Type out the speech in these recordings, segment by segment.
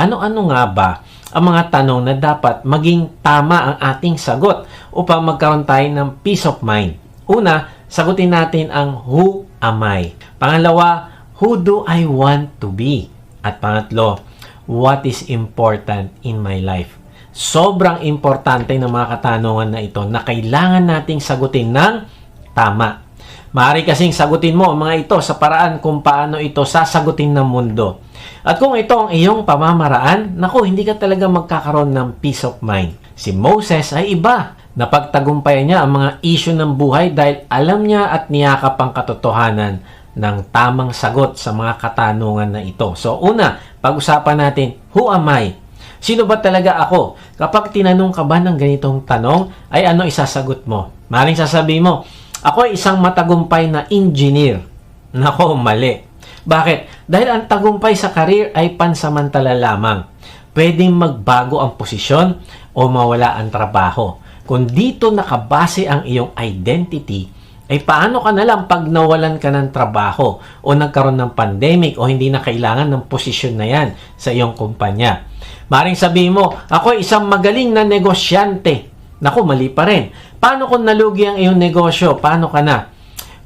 ano-ano nga ba ang mga tanong na dapat maging tama ang ating sagot upang magkaroon tayo ng peace of mind. Una, sagutin natin ang who am I? Pangalawa, who do I want to be? At pangatlo, what is important in my life? Sobrang importante ng mga katanungan na ito na kailangan nating sagutin ng tama. Maaari kasing sagutin mo ang mga ito sa paraan kung paano ito sasagutin ng mundo. At kung ito ang iyong pamamaraan, naku, hindi ka talaga magkakaroon ng peace of mind. Si Moses ay iba. Napagtagumpayan niya ang mga issue ng buhay dahil alam niya at niyakap ang katotohanan ng tamang sagot sa mga katanungan na ito. So una, pag-usapan natin, who am I? Sino ba talaga ako? Kapag tinanong ka ba ng ganitong tanong, ay ano isasagot mo? Maring sasabihin mo, ako ay isang matagumpay na engineer. Nako, mali. Bakit? Dahil ang tagumpay sa karir ay pansamantala lamang. Pwedeng magbago ang posisyon o mawala ang trabaho. Kung dito nakabase ang iyong identity, ay paano ka na lang pag nawalan ka ng trabaho o nagkaroon ng pandemic o hindi na kailangan ng posisyon na yan sa iyong kumpanya. Maring sabihin mo, ako ay isang magaling na negosyante. Naku, mali pa rin. Paano kung nalugi ang iyong negosyo? Paano ka na?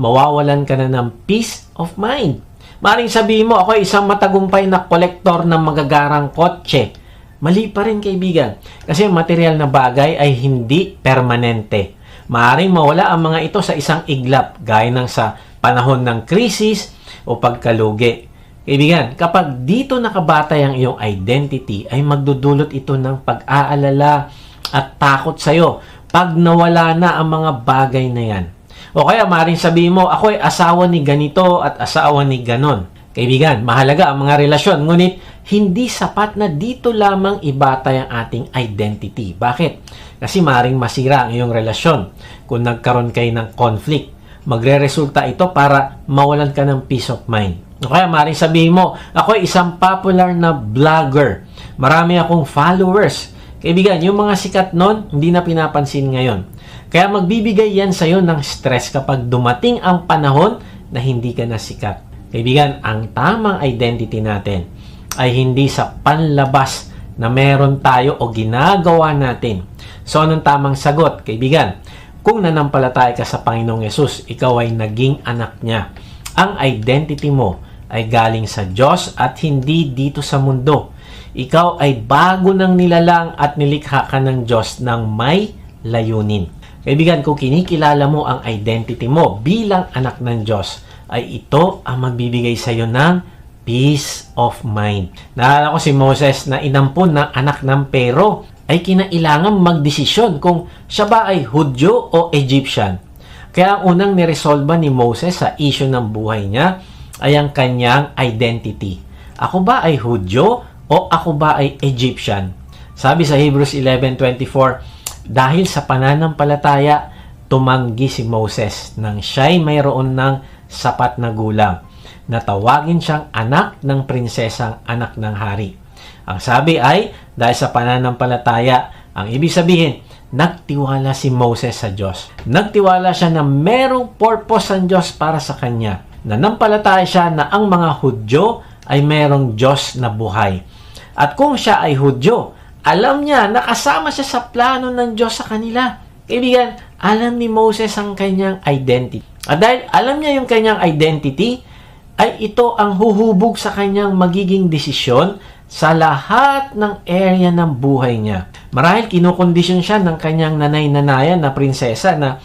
Mawawalan ka na ng peace of mind. Maring sabihin mo, ako isang matagumpay na kolektor ng magagarang kotse. Mali pa rin, kaibigan. Kasi ang material na bagay ay hindi permanente. Maaring mawala ang mga ito sa isang iglap, gaya ng sa panahon ng krisis o pagkalugi. Kaibigan, kapag dito nakabatay ang iyong identity, ay magdudulot ito ng pag-aalala at takot sa'yo pag nawala na ang mga bagay na yan. O kaya maring sabihin mo, ako ay asawa ni ganito at asawa ni ganon. Kaibigan, mahalaga ang mga relasyon, ngunit hindi sapat na dito lamang ibatay ang ating identity. Bakit? Kasi maring masira ang iyong relasyon kung nagkaroon kayo ng conflict. Magre-resulta ito para mawalan ka ng peace of mind. O kaya maring sabihin mo, ako ay isang popular na vlogger. Marami akong followers. Kaibigan, yung mga sikat nun, hindi na pinapansin ngayon. Kaya magbibigay yan sa'yo ng stress kapag dumating ang panahon na hindi ka na sikat. Kaibigan, ang tamang identity natin ay hindi sa panlabas na meron tayo o ginagawa natin. So, anong tamang sagot? Kaibigan, kung nanampalataya ka sa Panginoong Yesus, ikaw ay naging anak niya. Ang identity mo ay galing sa Diyos at hindi dito sa mundo. Ikaw ay bago ng nilalang at nilikha ka ng Diyos ng may layunin. Kaibigan, kung kinikilala mo ang identity mo bilang anak ng Diyos, ay ito ang magbibigay sa iyo ng peace of mind. Naalala ko si Moses na inampun ng anak ng Pero ay kinailangan magdesisyon kung siya ba ay Hudyo o Egyptian. Kaya ang unang niresolba ni Moses sa issue ng buhay niya ay ang kanyang identity. Ako ba ay Hudyo o ako ba ay Egyptian? Sabi sa Hebrews 11.24, dahil sa pananampalataya, tumanggi si Moses nang siya'y mayroon ng sapat na gulang na tawagin siyang anak ng prinsesang anak ng hari. Ang sabi ay, dahil sa pananampalataya, ang ibig sabihin, nagtiwala si Moses sa Diyos. Nagtiwala siya na merong purpose ang Diyos para sa kanya. Nanampalataya siya na ang mga Hudyo ay merong Diyos na buhay. At kung siya ay Hudyo, alam niya na kasama siya sa plano ng Diyos sa kanila. Kaibigan, alam ni Moses ang kanyang identity. At dahil alam niya yung kanyang identity, ay ito ang huhubog sa kanyang magiging desisyon sa lahat ng area ng buhay niya. Marahil kinukondisyon siya ng kanyang nanay-nanayan na prinsesa na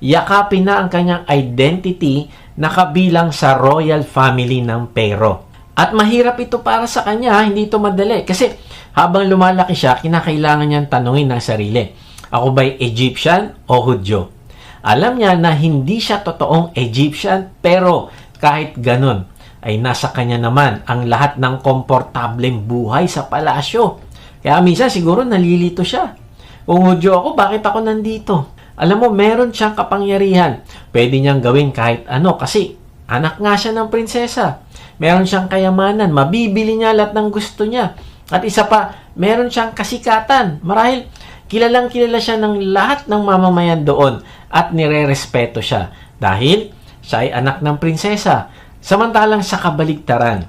yakapin na ang kanyang identity na kabilang sa royal family ng Pero. At mahirap ito para sa kanya, hindi ito madali. Kasi habang lumalaki siya, kinakailangan niyang tanungin ng sarili, ako ba'y Egyptian o Hudyo? Alam niya na hindi siya totoong Egyptian, pero kahit ganun, ay nasa kanya naman ang lahat ng komportableng buhay sa palasyo. Kaya minsan siguro nalilito siya. Kung Hudyo ako, bakit ako nandito? Alam mo, meron siyang kapangyarihan. Pwede niyang gawin kahit ano kasi anak nga siya ng prinsesa. Meron siyang kayamanan. Mabibili niya lahat ng gusto niya. At isa pa, meron siyang kasikatan. Marahil, kilalang kilala siya ng lahat ng mamamayan doon at nire-respeto siya. Dahil, siya ay anak ng prinsesa. Samantalang sa kabaligtaran,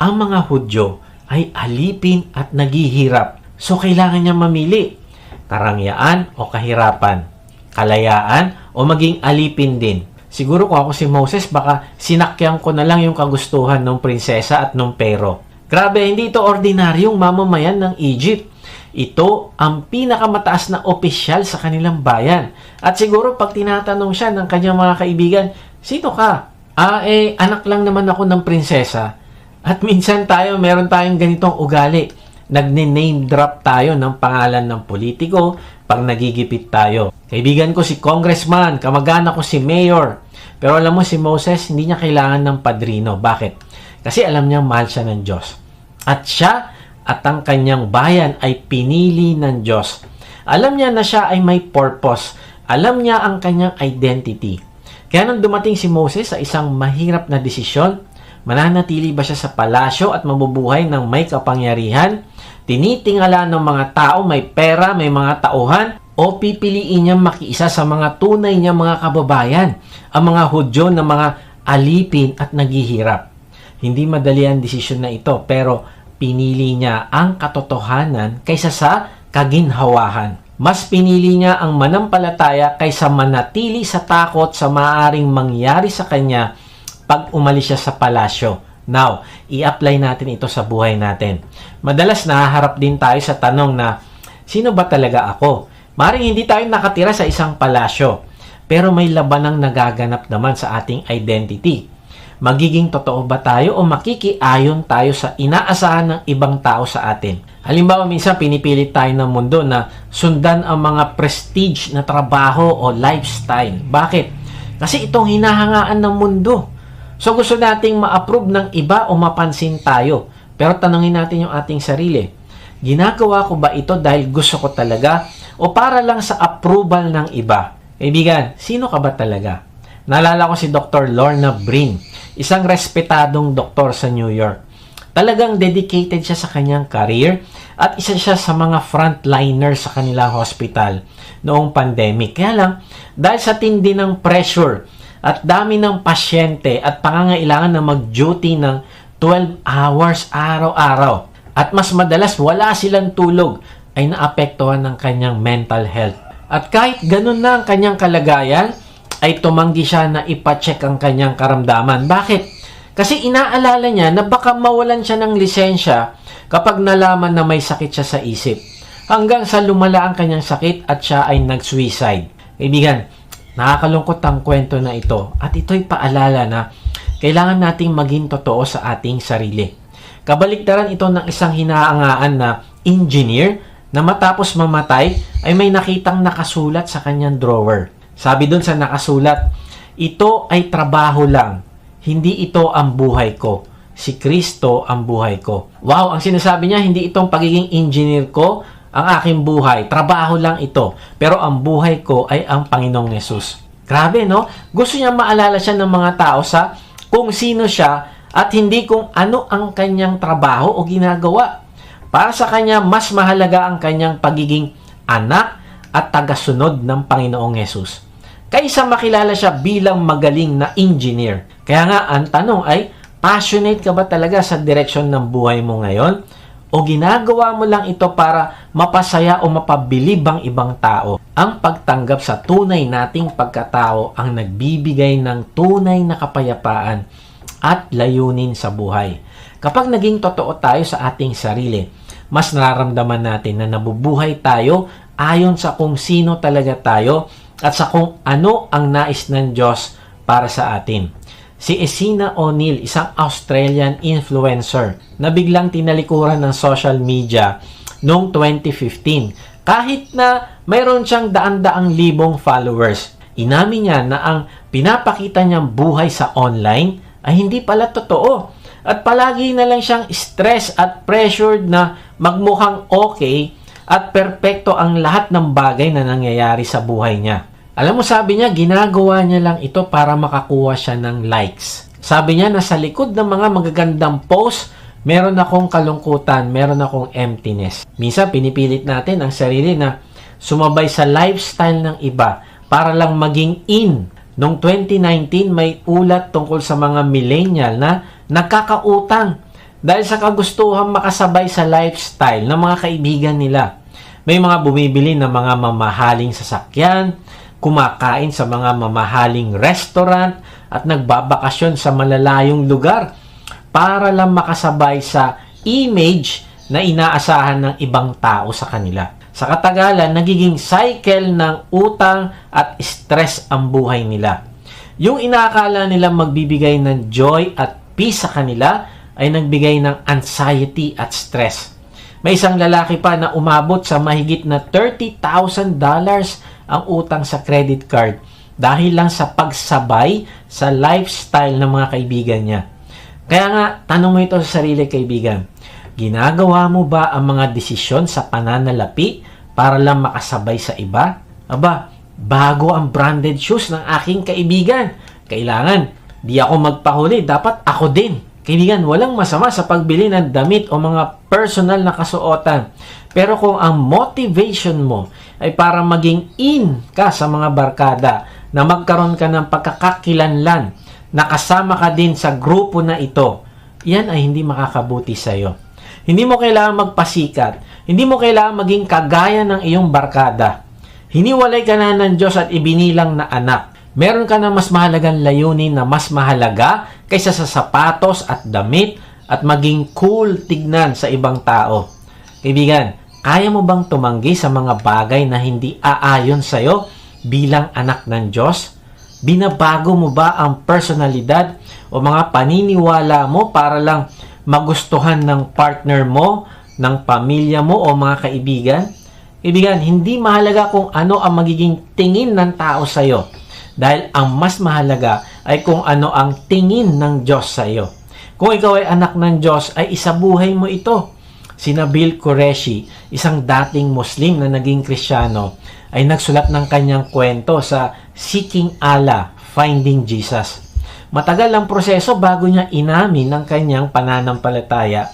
ang mga Hudyo ay alipin at naghihirap. So, kailangan niya mamili. Karangyaan o kahirapan. Kalayaan o maging alipin din. Siguro kung ako si Moses, baka sinakyan ko na lang yung kagustuhan ng prinsesa at ng pero. Grabe, hindi ito ordinaryong mamamayan ng Egypt. Ito ang pinakamataas na opisyal sa kanilang bayan. At siguro pag tinatanong siya ng kanyang mga kaibigan, Sino ka? Ah, eh, anak lang naman ako ng prinsesa. At minsan tayo, meron tayong ganitong ugali. Nagne-name drop tayo ng pangalan ng politiko pag nagigipit tayo. Kaibigan ko si congressman, kamag-anak ko si mayor. Pero alam mo si Moses, hindi niya kailangan ng padrino. Bakit? Kasi alam niya mahal siya ng Diyos. At siya at ang kanyang bayan ay pinili ng Diyos. Alam niya na siya ay may purpose. Alam niya ang kanyang identity. Kaya nung dumating si Moses sa isang mahirap na desisyon, mananatili ba siya sa palasyo at mabubuhay ng may kapangyarihan? Tinitingala ng mga tao may pera, may mga tauhan, o pipiliin niya makiisa sa mga tunay niya mga kababayan, ang mga Hudyo na mga alipin at naghihirap. Hindi madali ang desisyon na ito, pero pinili niya ang katotohanan kaysa sa kaginhawahan. Mas pinili niya ang manampalataya kaysa manatili sa takot sa maaaring mangyari sa kanya pag umalis siya sa palasyo. Now, i-apply natin ito sa buhay natin. Madalas nahaharap din tayo sa tanong na, sino ba talaga ako? Maring hindi tayo nakatira sa isang palasyo, pero may labanang nagaganap naman sa ating identity. Magiging totoo ba tayo o makikiayon tayo sa inaasahan ng ibang tao sa atin? Halimbawa, minsan pinipilit tayo ng mundo na sundan ang mga prestige na trabaho o lifestyle. Bakit? Kasi itong hinahangaan ng mundo. So gusto nating ma-approve ng iba o mapansin tayo. Pero tanungin natin yung ating sarili. Ginagawa ko ba ito dahil gusto ko talaga o para lang sa approval ng iba? Kaibigan, sino ka ba talaga? Naalala ko si Dr. Lorna Brin, isang respetadong doktor sa New York. Talagang dedicated siya sa kanyang career at isa siya sa mga frontliner sa kanilang hospital noong pandemic. Kaya lang, dahil sa tindi ng pressure at dami ng pasyente at pangangailangan na mag-duty ng 12 hours araw-araw at mas madalas wala silang tulog ay naapektuhan ng kanyang mental health. At kahit ganun na ang kanyang kalagayan, ay tumanggi siya na ipacheck ang kanyang karamdaman. Bakit? Kasi inaalala niya na baka mawalan siya ng lisensya kapag nalaman na may sakit siya sa isip. Hanggang sa lumala ang kanyang sakit at siya ay nag-suicide. Kaibigan, nakakalungkot ang kwento na ito at ito'y paalala na kailangan nating maging totoo sa ating sarili. Kabaliktaran ito ng isang hinaangaan na engineer na matapos mamatay ay may nakitang nakasulat sa kanyang drawer. Sabi doon sa nakasulat, ito ay trabaho lang, hindi ito ang buhay ko. Si Kristo ang buhay ko. Wow, ang sinasabi niya, hindi itong pagiging engineer ko, ang aking buhay. Trabaho lang ito. Pero ang buhay ko ay ang Panginoong Yesus. Grabe, no? Gusto niya maalala siya ng mga tao sa kung sino siya at hindi kung ano ang kanyang trabaho o ginagawa. Para sa kanya, mas mahalaga ang kanyang pagiging anak at tagasunod ng Panginoong Yesus kaysa makilala siya bilang magaling na engineer. Kaya nga, ang tanong ay, passionate ka ba talaga sa direksyon ng buhay mo ngayon? O ginagawa mo lang ito para mapasaya o mapabilib ang ibang tao? Ang pagtanggap sa tunay nating pagkatao ang nagbibigay ng tunay na kapayapaan at layunin sa buhay. Kapag naging totoo tayo sa ating sarili, mas nararamdaman natin na nabubuhay tayo ayon sa kung sino talaga tayo at sa kung ano ang nais ng Diyos para sa atin. Si Esina O'Neill, isang Australian influencer na biglang tinalikuran ng social media noong 2015. Kahit na mayroon siyang daan-daang libong followers, inamin niya na ang pinapakita niyang buhay sa online ay hindi pala totoo. At palagi na lang siyang stress at pressured na magmukhang okay at perpekto ang lahat ng bagay na nangyayari sa buhay niya. Alam mo, sabi niya, ginagawa niya lang ito para makakuha siya ng likes. Sabi niya, nasa likod ng mga magagandang post, meron akong kalungkutan, meron akong emptiness. Minsan, pinipilit natin ang sarili na sumabay sa lifestyle ng iba para lang maging in. Noong 2019, may ulat tungkol sa mga millennial na nagkakautang dahil sa kagustuhan makasabay sa lifestyle ng mga kaibigan nila. May mga bumibili ng mga mamahaling sasakyan, kumakain sa mga mamahaling restaurant, at nagbabakasyon sa malalayong lugar para lang makasabay sa image na inaasahan ng ibang tao sa kanila. Sa katagalan, nagiging cycle ng utang at stress ang buhay nila. Yung inaakala nila magbibigay ng joy at peace sa kanila ay nagbigay ng anxiety at stress. May isang lalaki pa na umabot sa mahigit na $30,000 ang utang sa credit card dahil lang sa pagsabay sa lifestyle ng mga kaibigan niya. Kaya nga, tanong mo ito sa sarili kaibigan. Ginagawa mo ba ang mga desisyon sa pananalapi para lang makasabay sa iba? Aba, bago ang branded shoes ng aking kaibigan. Kailangan, di ako magpahuli, dapat ako din. Kaibigan, walang masama sa pagbili ng damit o mga personal na kasuotan. Pero kung ang motivation mo ay para maging in ka sa mga barkada, na magkaroon ka ng pagkakakilanlan, na kasama ka din sa grupo na ito, yan ay hindi makakabuti sa iyo. Hindi mo kailangan magpasikat. Hindi mo kailangan maging kagaya ng iyong barkada. Hiniwalay ka na ng Diyos at ibinilang na anak. Meron ka na mas mahalagang layunin na mas mahalaga kaysa sa sapatos at damit at maging cool tignan sa ibang tao. Kaibigan, kaya mo bang tumanggi sa mga bagay na hindi aayon sa iyo bilang anak ng Diyos? Binabago mo ba ang personalidad o mga paniniwala mo para lang magustuhan ng partner mo, ng pamilya mo o mga kaibigan? Kaibigan, hindi mahalaga kung ano ang magiging tingin ng tao sa iyo. Dahil ang mas mahalaga ay kung ano ang tingin ng Diyos sa iyo. Kung ikaw ay anak ng Diyos, ay isabuhay mo ito. Si Nabil Qureshi, isang dating Muslim na naging Krisyano, ay nagsulat ng kanyang kwento sa Seeking Allah, Finding Jesus. Matagal ang proseso bago niya inamin ng kanyang pananampalataya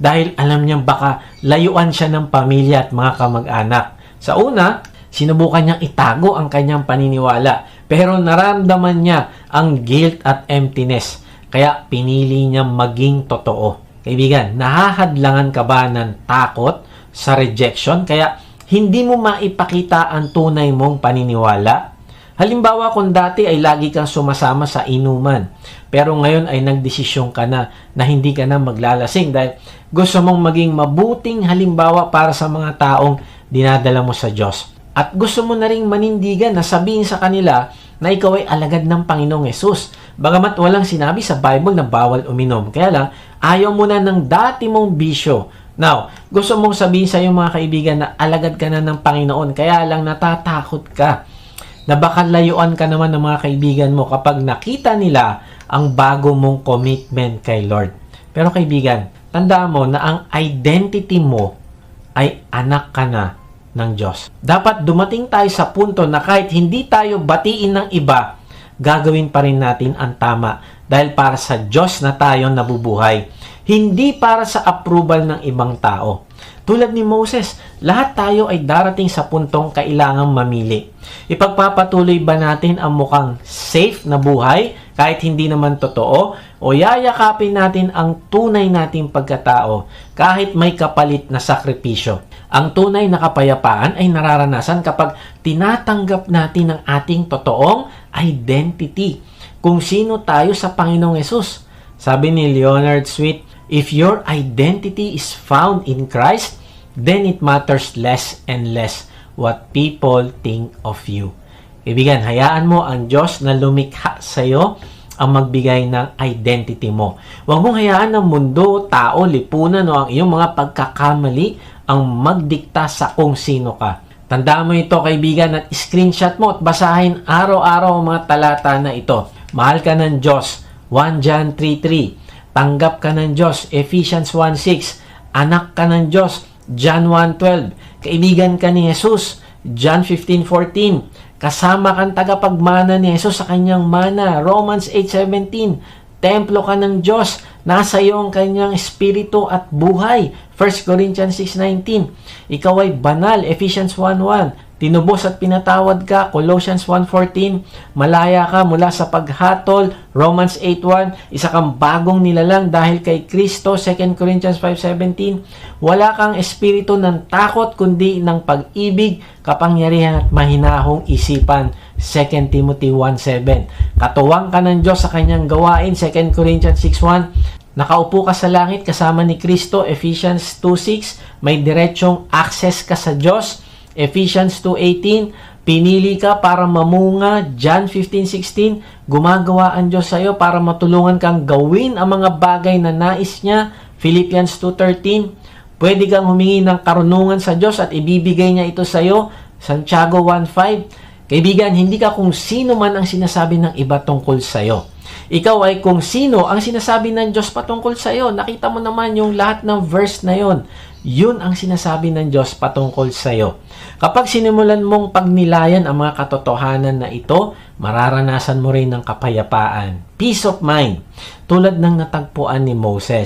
dahil alam niyang baka layuan siya ng pamilya at mga kamag-anak. Sa una, sinubukan niyang itago ang kanyang paniniwala pero naramdaman niya ang guilt at emptiness kaya pinili niyang maging totoo. Kaibigan, nahahadlangan ka ba ng takot sa rejection kaya hindi mo maipakita ang tunay mong paniniwala? Halimbawa kung dati ay lagi kang sumasama sa inuman, pero ngayon ay nagdesisyon ka na na hindi ka na maglalasing dahil gusto mong maging mabuting halimbawa para sa mga taong dinadala mo sa Diyos. At gusto mo na ring manindigan na sabihin sa kanila na ikaw ay alagad ng Panginoong Yesus. Bagamat walang sinabi sa Bible na bawal uminom. Kaya lang, ayaw mo na ng dati mong bisyo. Now, gusto mong sabihin sa iyong mga kaibigan na alagad ka na ng Panginoon. Kaya lang natatakot ka na baka layuan ka naman ng mga kaibigan mo kapag nakita nila ang bago mong commitment kay Lord. Pero kaibigan, tandaan mo na ang identity mo ay anak ka na ng Diyos. Dapat dumating tayo sa punto na kahit hindi tayo batiin ng iba, gagawin pa rin natin ang tama dahil para sa Diyos na tayo nabubuhay, hindi para sa approval ng ibang tao. Tulad ni Moses, lahat tayo ay darating sa puntong kailangang mamili. Ipagpapatuloy ba natin ang mukhang safe na buhay kahit hindi naman totoo o yayakapin natin ang tunay nating pagkatao kahit may kapalit na sakripisyo? Ang tunay na kapayapaan ay nararanasan kapag tinatanggap natin ang ating totoong identity kung sino tayo sa Panginoong Yesus. Sabi ni Leonard Sweet, If your identity is found in Christ, then it matters less and less what people think of you. Ibigan, hayaan mo ang Diyos na lumikha sa iyo ang magbigay ng identity mo. Huwag mong hayaan ng mundo, tao, lipunan o ang iyong mga pagkakamali ang magdikta sa kung sino ka. Tandaan mo ito kaibigan at screenshot mo at basahin araw-araw ang mga talata na ito. Mahal ka ng Diyos, 1 John 3.3 Tanggap ka ng Diyos, Ephesians 1.6. Anak ka ng Diyos, John 1.12. Kaibigan ka ni Jesus, John 15.14. Kasama kang tagapagmana ni Jesus sa kanyang mana, Romans 8.17. templo ka ng Diyos. Nasa iyo ang kanyang espiritu at buhay. 1 Corinthians 6.19 Ikaw ay banal. Ephesians 1.1 Tinubos at pinatawad ka. Colossians 1.14 Malaya ka mula sa paghatol. Romans 8.1 Isa kang bagong nilalang dahil kay Kristo. 2 Corinthians 5.17 Wala kang espiritu ng takot kundi ng pag-ibig, kapangyarihan at mahinahong isipan. 2 Timothy 1.7 Katuwang ka ng Diyos sa kanyang gawain. 2 Corinthians 6.1 Nakaupo ka sa langit kasama ni Kristo. Ephesians 2.6 May diretsong access ka sa Diyos. Ephesians 2.18 Pinili ka para mamunga. John 15.16 Gumagawa ang Diyos sa iyo para matulungan kang gawin ang mga bagay na nais niya. Philippians 2.13 Pwede kang humingi ng karunungan sa Diyos at ibibigay niya ito sa iyo. Santiago 1.5 Kaibigan, hindi ka kung sino man ang sinasabi ng iba tungkol sa iyo. Ikaw ay kung sino ang sinasabi ng Diyos patungkol sa iyo. Nakita mo naman yung lahat ng verse na yon. Yun ang sinasabi ng Diyos patungkol sa iyo. Kapag sinimulan mong pagnilayan ang mga katotohanan na ito, mararanasan mo rin ng kapayapaan, peace of mind, tulad ng natagpuan ni Moses.